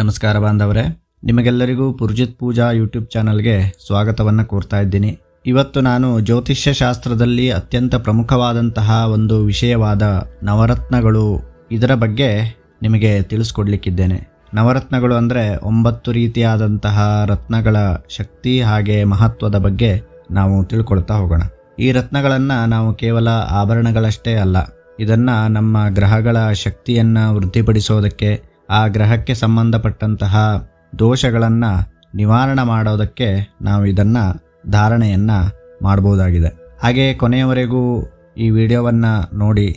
ನಮಸ್ಕಾರ ಬಾಂಧವರೇ. ನಿಮಗೆಲ್ಲರಿಗೂ ಪುರ್ಜಿತ್ ಪೂಜಾ ಯೂಟ್ಯೂಬ್ ಚಾನಲ್ಗೆ ಸ್ವಾಗತವನ್ನು ಕೋರ್ತಾ ಇದ್ದೀನಿ. ಇವತ್ತು ನಾನು ಜ್ಯೋತಿಷ್ಯ ಶಾಸ್ತ್ರದಲ್ಲಿ ಅತ್ಯಂತ ಪ್ರಮುಖವಾದಂತಹ ಒಂದು ವಿಷಯವಾದ ನವರತ್ನಗಳು ಇದರ ಬಗ್ಗೆ ನಿಮಗೆ ತಿಳಿಸ್ಕೊಡ್ಲಿಕ್ಕಿದ್ದೇನೆ. ನವರತ್ನಗಳು ಅಂದರೆ ಒಂಬತ್ತು ರೀತಿಯಾದಂತಹ ರತ್ನಗಳ ಶಕ್ತಿ ಹಾಗೆ ಮಹತ್ವದ ಬಗ್ಗೆ ನಾವು ತಿಳ್ಕೊಳ್ತಾ ಹೋಗೋಣ. ಈ ರತ್ನಗಳನ್ನು ನಾವು ಕೇವಲ ಆಭರಣಗಳಷ್ಟೇ ಅಲ್ಲ, ಇದನ್ನು ನಮ್ಮ ಗ್ರಹಗಳ ಶಕ್ತಿಯನ್ನು ವೃದ್ಧಿಪಡಿಸೋದಕ್ಕೆ ಆ ಗ್ರಹಕ್ಕೆ ಸಂಬಂಧಪಟ್ಟಂತಹ ದೋಷಗಳನ್ನು ನಿವಾರಣೆ ಮಾಡೋದಕ್ಕೆ ನಾವು ಇದನ್ನು ಧಾರಣೆಯನ್ನು ಮಾಡ್ಬೋದಾಗಿದೆ. ಹಾಗೆ ಕೊನೆಯವರೆಗೂ ಈ ವಿಡಿಯೋವನ್ನು ನೋಡಿ,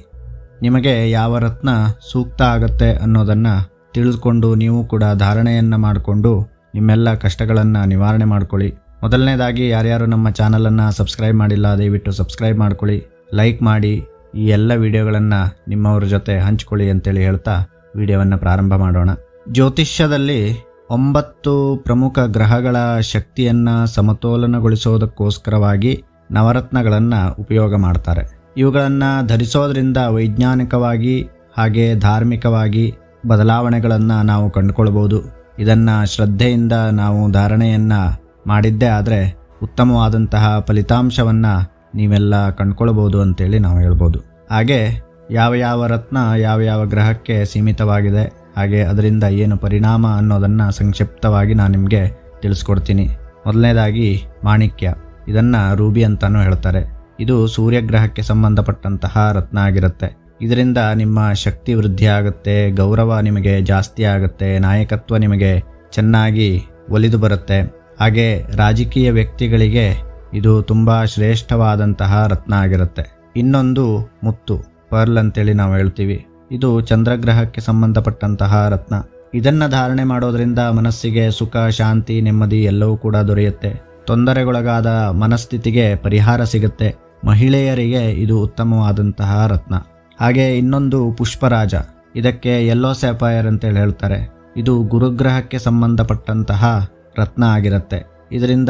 ನಿಮಗೆ ಯಾವ ರತ್ನ ಸೂಕ್ತ ಆಗುತ್ತೆ ಅನ್ನೋದನ್ನು ತಿಳಿದುಕೊಂಡು ನೀವು ಕೂಡ ಧಾರಣೆಯನ್ನು ಮಾಡಿಕೊಂಡು ನಿಮ್ಮೆಲ್ಲ ಕಷ್ಟಗಳನ್ನು ನಿವಾರಣೆ ಮಾಡ್ಕೊಳ್ಳಿ. ಮೊದಲನೇದಾಗಿ, ಯಾರ್ಯಾರು ನಮ್ಮ ಚಾನಲನ್ನು ಸಬ್ಸ್ಕ್ರೈಬ್ ಮಾಡಿಲ್ಲ, ದಯವಿಟ್ಟು ಸಬ್ಸ್ಕ್ರೈಬ್ ಮಾಡ್ಕೊಳ್ಳಿ. ಲೈಕ್ ಮಾಡಿ ಈ ಎಲ್ಲ ವಿಡಿಯೋಗಳನ್ನು ನಿಮ್ಮವ್ರ ಜೊತೆ ಹಂಚ್ಕೊಳ್ಳಿ ಅಂತೇಳಿ ಹೇಳ್ತಾ ವಿಡಿಯೋವನ್ನು ಪ್ರಾರಂಭ ಮಾಡೋಣ. ಜ್ಯೋತಿಷ್ಯದಲ್ಲಿ ಒಂಬತ್ತು ಪ್ರಮುಖ ಗ್ರಹಗಳ ಶಕ್ತಿಯನ್ನು ಸಮತೋಲನಗೊಳಿಸೋದಕ್ಕೋಸ್ಕರವಾಗಿ ನವರತ್ನಗಳನ್ನು ಉಪಯೋಗ ಮಾಡ್ತಾರೆ. ಇವುಗಳನ್ನು ಧರಿಸೋದ್ರಿಂದ ವೈಜ್ಞಾನಿಕವಾಗಿ ಹಾಗೆ ಧಾರ್ಮಿಕವಾಗಿ ಬದಲಾವಣೆಗಳನ್ನು ನಾವು ಕಂಡುಕೊಳ್ಬೋದು. ಇದನ್ನು ಶ್ರದ್ಧೆಯಿಂದ ನಾವು ಧಾರಣೆಯನ್ನು ಮಾಡಿದ್ದೇ ಆದರೆ ಉತ್ತಮವಾದಂತಹ ಫಲಿತಾಂಶವನ್ನು ನೀವೆಲ್ಲ ಕಂಡುಕೊಳ್ಬೋದು ಅಂತೇಳಿ ನಾವು ಹೇಳ್ಬೋದು. ಹಾಗೆ ಯಾವ ಯಾವ ರತ್ನ ಯಾವ ಯಾವ ಗ್ರಹಕ್ಕೆ ಸೀಮಿತವಾಗಿದೆ, ಹಾಗೆ ಅದರಿಂದ ಏನು ಪರಿಣಾಮ ಅನ್ನೋದನ್ನು ಸಂಕ್ಷಿಪ್ತವಾಗಿ ನಾನು ನಿಮಗೆ ತಿಳಿಸ್ಕೊಡ್ತೀನಿ. ಮೊದಲನೇದಾಗಿ ಮಾಣಿಕ್ಯ. ಇದನ್ನು ರೂಬಿ ಅಂತಲೂ ಹೇಳ್ತಾರೆ. ಇದು ಸೂರ್ಯಗ್ರಹಕ್ಕೆ ಸಂಬಂಧಪಟ್ಟಂತಹ ರತ್ನ ಆಗಿರುತ್ತೆ. ಇದರಿಂದ ನಿಮ್ಮ ಶಕ್ತಿ ವೃದ್ಧಿ ಆಗುತ್ತೆ, ಗೌರವ ನಿಮಗೆ ಜಾಸ್ತಿ ಆಗುತ್ತೆ, ನಾಯಕತ್ವ ನಿಮಗೆ ಚೆನ್ನಾಗಿ ಒಲಿದು ಬರುತ್ತೆ. ಹಾಗೆ ರಾಜಕೀಯ ವ್ಯಕ್ತಿಗಳಿಗೆ ಇದು ತುಂಬ ಶ್ರೇಷ್ಠವಾದಂತಹ ರತ್ನ ಆಗಿರುತ್ತೆ. ಇನ್ನೊಂದು ಮುತ್ತು. ಪರ್ಲ್ ಅಂತೇಳಿ ನಾವು ಹೇಳ್ತೀವಿ. ಇದು ಚಂದ್ರಗ್ರಹಕ್ಕೆ ಸಂಬಂಧಪಟ್ಟಂತಹ ರತ್ನ. ಇದನ್ನು ಧಾರಣೆ ಮಾಡೋದರಿಂದ ಮನಸ್ಸಿಗೆ ಸುಖ, ಶಾಂತಿ, ನೆಮ್ಮದಿ ಎಲ್ಲವೂ ಕೂಡ ದೊರೆಯುತ್ತೆ. ತೊಂದರೆಗೊಳಗಾದ ಮನಸ್ಥಿತಿಗೆ ಪರಿಹಾರ ಸಿಗುತ್ತೆ. ಮಹಿಳೆಯರಿಗೆ ಇದು ಉತ್ತಮವಾದಂತಹ ರತ್ನ. ಹಾಗೆ ಇನ್ನೊಂದು ಪುಷ್ಪರಾಜ. ಇದಕ್ಕೆ ಯೆಲ್ಲೋ ಸ್ಯಾಪಾಯರ್ ಅಂತೇಳಿ ಹೇಳ್ತಾರೆ. ಇದು ಗುರುಗ್ರಹಕ್ಕೆ ಸಂಬಂಧಪಟ್ಟಂತಹ ರತ್ನ ಆಗಿರುತ್ತೆ. ಇದರಿಂದ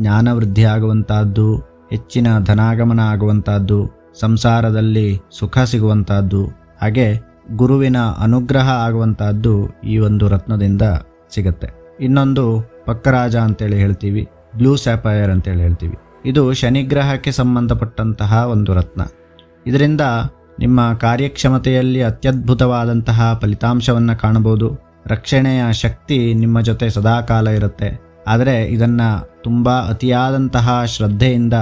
ಜ್ಞಾನವೃದ್ಧಿ ಆಗುವಂತಹದ್ದು, ಹೆಚ್ಚಿನ ಧನಾಗಮನ ಆಗುವಂತಹದ್ದು ಸಂಸಾರದಲ್ಲಿ ಸುಖ ಸಿಗುವಂತಹದ್ದು, ಹಾಗೆ ಗುರುವಿನ ಅನುಗ್ರಹ ಆಗುವಂತಹದ್ದು ಈ ಒಂದು ರತ್ನದಿಂದ ಸಿಗುತ್ತೆ. ಇನ್ನೊಂದು ಪಕ್ಕರಾಜ ಅಂತೇಳಿ ಹೇಳ್ತೀವಿ, ಬ್ಲೂ ಸ್ಯಾಪೈರ್ ಅಂತೇಳಿ ಹೇಳ್ತೀವಿ. ಇದು ಶನಿಗ್ರಹಕ್ಕೆ ಸಂಬಂಧಪಟ್ಟಂತಹ ಒಂದು ರತ್ನ. ಇದರಿಂದ ನಿಮ್ಮ ಕಾರ್ಯಕ್ಷಮತೆಯಲ್ಲಿ ಅತ್ಯದ್ಭುತವಾದಂತಹ ಫಲಿತಾಂಶವನ್ನು ಕಾಣಬಹುದು. ರಕ್ಷಣೆಯ ಶಕ್ತಿ ನಿಮ್ಮ ಜೊತೆ ಸದಾಕಾಲ ಇರುತ್ತೆ. ಆದರೆ ಇದನ್ನು ತುಂಬ ಅತಿಯಾದಂತಹ ಶ್ರದ್ಧೆಯಿಂದ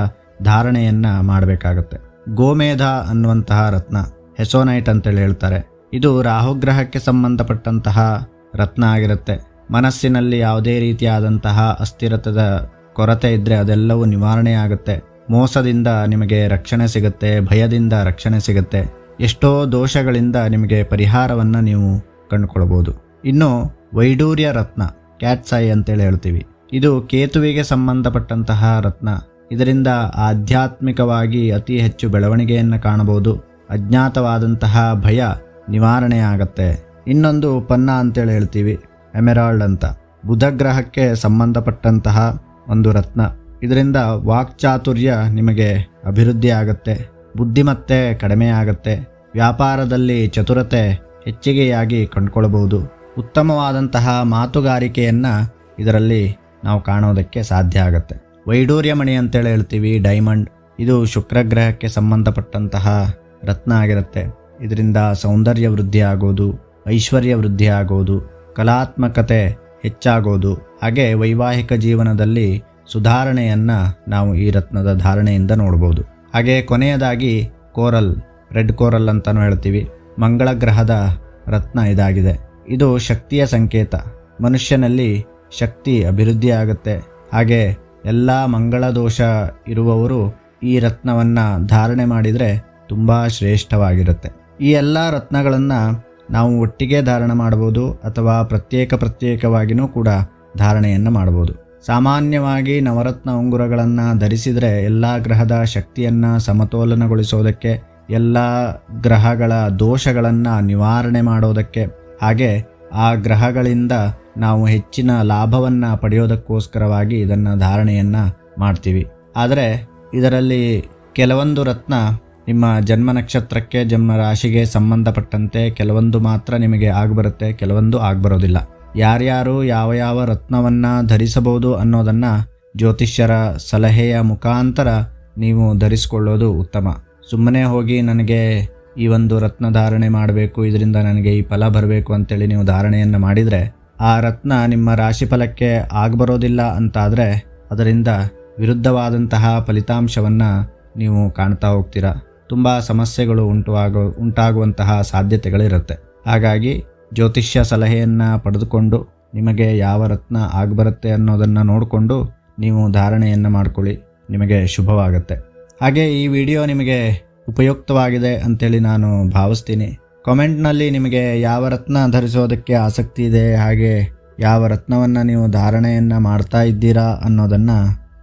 ಧಾರಣೆಯನ್ನು ಮಾಡಬೇಕಾಗತ್ತೆ. ಗೋಮೇಧ ಅನ್ನುವಂತಹ ರತ್ನ, ಹೆಸೋನೈಟ್ ಅಂತೇಳಿ ಹೇಳ್ತಾರೆ. ಇದು ರಾಹುಗ್ರಹಕ್ಕೆ ಸಂಬಂಧಪಟ್ಟಂತಹ ರತ್ನ ಆಗಿರುತ್ತೆ. ಮನಸ್ಸಿನಲ್ಲಿ ಯಾವುದೇ ರೀತಿಯಾದಂತಹ ಅಸ್ಥಿರತದ ಕೊರತೆ ಇದ್ದರೆ ಅದೆಲ್ಲವೂ ನಿವಾರಣೆ ಆಗುತ್ತೆ. ಮೋಸದಿಂದ ನಿಮಗೆ ರಕ್ಷಣೆ ಸಿಗುತ್ತೆ, ಭಯದಿಂದ ರಕ್ಷಣೆ ಸಿಗುತ್ತೆ. ಎಷ್ಟೋ ದೋಷಗಳಿಂದ ನಿಮಗೆ ಪರಿಹಾರವನ್ನು ನೀವು ಕಂಡುಕೊಳ್ಬೋದು. ಇನ್ನು ವೈಡೂರ್ಯ ರತ್ನ ಕ್ಯಾಟ್ಸಾಯಿ ಅಂತೇಳಿ ಹೇಳ್ತೀವಿ. ಇದು ಕೇತುವಿಗೆ ಸಂಬಂಧಪಟ್ಟಂತಹ ರತ್ನ. ಇದರಿಂದ ಆಧ್ಯಾತ್ಮಿಕವಾಗಿ ಅತಿ ಹೆಚ್ಚು ಬೆಳವಣಿಗೆಯನ್ನು ಕಾಣಬಹುದು. ಅಜ್ಞಾತವಾದಂತಹ ಭಯ ನಿವಾರಣೆ ಆಗತ್ತೆ. ಇನ್ನೊಂದು ಪನ್ನ ಅಂತೇಳಿ ಹೇಳ್ತೀವಿ, ಎಮೆರಾಲ್ಡ್ ಅಂತ. ಬುಧ ಗ್ರಹಕ್ಕೆ ಸಂಬಂಧಪಟ್ಟಂತಹ ಒಂದು ರತ್ನ. ಇದರಿಂದ ವಾಕ್ಚಾತುರ್ಯ ನಿಮಗೆ ಅಭಿವೃದ್ಧಿ ಆಗತ್ತೆ. ಬುದ್ಧಿಮತ್ತೆ ಕಡಿಮೆ ಆಗುತ್ತೆ. ವ್ಯಾಪಾರದಲ್ಲಿ ಚತುರತೆ ಹೆಚ್ಚಿಗೆಯಾಗಿ ಕಂಡುಕೊಳ್ಬಹುದು. ಉತ್ತಮವಾದಂತಹ ಮಾತುಗಾರಿಕೆಯನ್ನು ಇದರಲ್ಲಿ ನಾವು ಕಾಣೋದಕ್ಕೆ ಸಾಧ್ಯ ಆಗುತ್ತೆ. ವೈಡೂರ್ಯಮಣಿ ಅಂತೇಳಿ ಹೇಳ್ತೀವಿ, ಡೈಮಂಡ್. ಇದು ಶುಕ್ರಗ್ರಹಕ್ಕೆ ಸಂಬಂಧಪಟ್ಟಂತಹ ರತ್ನ ಆಗಿರುತ್ತೆ. ಇದರಿಂದ ಸೌಂದರ್ಯ ವೃದ್ಧಿ ಆಗೋದು, ಐಶ್ವರ್ಯ ವೃದ್ಧಿ ಆಗೋದು, ಕಲಾತ್ಮಕತೆ ಹೆಚ್ಚಾಗೋದು. ಹಾಗೆ ವೈವಾಹಿಕ ಜೀವನದಲ್ಲಿ ಸುಧಾರಣೆಯನ್ನು ನಾವು ಈ ರತ್ನದ ಧಾರಣೆಯಿಂದ ನೋಡ್ಬೋದು. ಹಾಗೆ ಕೊನೆಯದಾಗಿ ಕೋರಲ್, ರೆಡ್ ಕೋರಲ್ ಅಂತಲೂ ಹೇಳ್ತೀವಿ. ಮಂಗಳ ಗ್ರಹದ ರತ್ನ ಇದಾಗಿದೆ. ಇದು ಶಕ್ತಿಯ ಸಂಕೇತ. ಮನುಷ್ಯನಲ್ಲಿ ಶಕ್ತಿ ಅಭಿವೃದ್ಧಿ ಆಗುತ್ತೆ. ಹಾಗೆ ಎಲ್ಲ ಮಂಗಳ ದೋಷ ಇರುವವರು ಈ ರತ್ನವನ್ನು ಧಾರಣೆ ಮಾಡಿದರೆ ತುಂಬ ಶ್ರೇಷ್ಠವಾಗಿರುತ್ತೆ. ಈ ಎಲ್ಲ ರತ್ನಗಳನ್ನು ನಾವು ಒಟ್ಟಿಗೆ ಧಾರಣ ಮಾಡ್ಬೋದು ಅಥವಾ ಪ್ರತ್ಯೇಕ ಪ್ರತ್ಯೇಕವಾಗಿಯೂ ಕೂಡ ಧಾರಣೆಯನ್ನು ಮಾಡ್ಬೋದು ಸಾಮಾನ್ಯವಾಗಿ ನವರತ್ನ ಉಂಗುರಗಳನ್ನು ಧರಿಸಿದರೆ ಎಲ್ಲ ಗ್ರಹದ ಶಕ್ತಿಯನ್ನು ಸಮತೋಲನಗೊಳಿಸೋದಕ್ಕೆ, ಎಲ್ಲ ಗ್ರಹಗಳ ದೋಷಗಳನ್ನು ನಿವಾರಣೆ ಮಾಡೋದಕ್ಕೆ, ಹಾಗೆ ಆ ಗ್ರಹಗಳಿಂದ ನಾವು ಹೆಚ್ಚಿನ ಲಾಭವನ್ನು ಪಡೆಯೋದಕ್ಕೋಸ್ಕರವಾಗಿ ಇದನ್ನು ಧಾರಣೆಯನ್ನು ಮಾಡ್ತೀವಿ. ಆದರೆ ಇದರಲ್ಲಿ ಕೆಲವೊಂದು ರತ್ನ ನಿಮ್ಮ ಜನ್ಮ ನಕ್ಷತ್ರಕ್ಕೆ, ಜನ್ಮ ರಾಶಿಗೆ ಸಂಬಂಧಪಟ್ಟಂತೆ ಕೆಲವೊಂದು ಮಾತ್ರ ನಿಮಗೆ ಆಗಿಬರುತ್ತೆ, ಕೆಲವೊಂದು ಆಗಿಬರೋದಿಲ್ಲ. ಯಾರ್ಯಾರು ಯಾವ ಯಾವ ರತ್ನವನ್ನು ಧರಿಸಬಹುದು ಅನ್ನೋದನ್ನು ಜ್ಯೋತಿಷ್ಯರ ಸಲಹೆಯ ಮುಖಾಂತರ ನೀವು ಧರಿಸಿಕೊಳ್ಳೋದು ಉತ್ತಮ. ಸುಮ್ಮನೆ ಹೋಗಿ ನನಗೆ ಈ ಒಂದು ರತ್ನ ಧಾರಣೆ ಮಾಡಬೇಕು, ಇದರಿಂದ ನನಗೆ ಈ ಫಲ ಬರಬೇಕು ಅಂತೇಳಿ ನೀವು ಧಾರಣೆಯನ್ನು ಮಾಡಿದರೆ ಆ ರತ್ನ ನಿಮ್ಮ ರಾಶಿ ಫಲಕ್ಕೆ ಆಗಬರೋದಿಲ್ಲ ಅಂತಾದರೆ ಅದರಿಂದ ವಿರುದ್ಧವಾದಂತಹ ಫಲಿತಾಂಶವನ್ನು ನೀವು ಕಾಣ್ತಾ ಹೋಗ್ತೀರಾ. ತುಂಬ ಸಮಸ್ಯೆಗಳು ಉಂಟು ಉಂಟಾಗುವಂತಹ ಸಾಧ್ಯತೆಗಳಿರುತ್ತೆ. ಹಾಗಾಗಿ ಜ್ಯೋತಿಷ್ಯ ಸಲಹೆಯನ್ನು ಪಡೆದುಕೊಂಡು ನಿಮಗೆ ಯಾವ ರತ್ನ ಆಗಬರುತ್ತೆ ಅನ್ನೋದನ್ನು ನೋಡಿಕೊಂಡು ನೀವು ಧಾರಣೆಯನ್ನು ಮಾಡ್ಕೊಳ್ಳಿ. ನಿಮಗೆ ಶುಭವಾಗುತ್ತೆ. ಹಾಗೆ ಈ ವಿಡಿಯೋ ನಿಮಗೆ ಉಪಯುಕ್ತವಾಗಿದೆ ಅಂತೇಳಿ ನಾನು ಭಾವಿಸ್ತೀನಿ. ಕಾಮೆಂಟ್ನಲ್ಲಿ ನಿಮಗೆ ಯಾವ ರತ್ನ ಧರಿಸೋದಕ್ಕೆ ಆಸಕ್ತಿ ಇದೆ? ಹಾಗೆ ಯಾವ ರತ್ನವನ್ನು ನೀವು ಧಾರಣೆಯನ್ನು ಮಾಡ್ತಾ ಇದ್ದೀರಾ ಅನ್ನೋದನ್ನು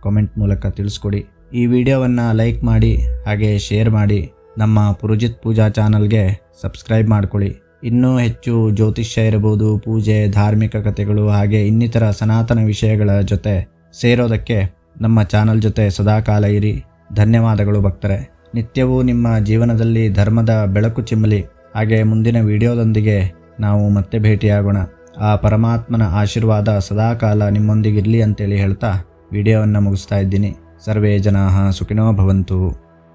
ಕಾಮೆಂಟ್ ಮೂಲಕ ತಿಳಿಸ್ಕೊಡಿ. ಈ ವಿಡಿಯೋವನ್ನು ಲೈಕ್ ಮಾಡಿ, ಹಾಗೆ ಶೇರ್ ಮಾಡಿ, ನಮ್ಮ ಪುರುಜಿತ್ ಪೂಜಾ ಚಾನಲ್ಗೆ ಸಬ್ಸ್ಕ್ರೈಬ್ ಮಾಡ್ಕೊಳ್ಳಿ. ಇನ್ನೂ ಹೆಚ್ಚು ಜ್ಯೋತಿಷ್ಯ ಇರಬಹುದು, ಪೂಜೆ, ಧಾರ್ಮಿಕ ಕಥೆಗಳು, ಹಾಗೆ ಇನ್ನಿತರ ಸನಾತನ ವಿಷಯಗಳ ಜೊತೆ ಸೇರೋದಕ್ಕೆ ನಮ್ಮ ಚಾನಲ್ ಜೊತೆ ಸದಾಕಾಲ ಇರಿ. ಧನ್ಯವಾದಗಳು ಭಕ್ತರೆ. ನಿತ್ಯವೂ ನಿಮ್ಮ ಜೀವನದಲ್ಲಿ ಧರ್ಮದ ಬೆಳಕು ಚಿಮ್ಮಲಿ. ಹಾಗೆ ಮುಂದಿನ ವಿಡಿಯೋದೊಂದಿಗೆ ನಾವು ಮತ್ತೆ ಭೇಟಿಯಾಗೋಣ. ಆ ಪರಮಾತ್ಮನ ಆಶೀರ್ವಾದ ಸದಾಕಾಲ ನಿಮ್ಮೊಂದಿಗಿರಲಿ ಅಂತೇಳಿ ಹೇಳ್ತಾ ವಿಡಿಯೋವನ್ನು ಮುಗಿಸ್ತಾ ಇದ್ದೀನಿ. ಸರ್ವೇ ಜನಾಹ ಸುಖಿನೋ ಭವಂತು.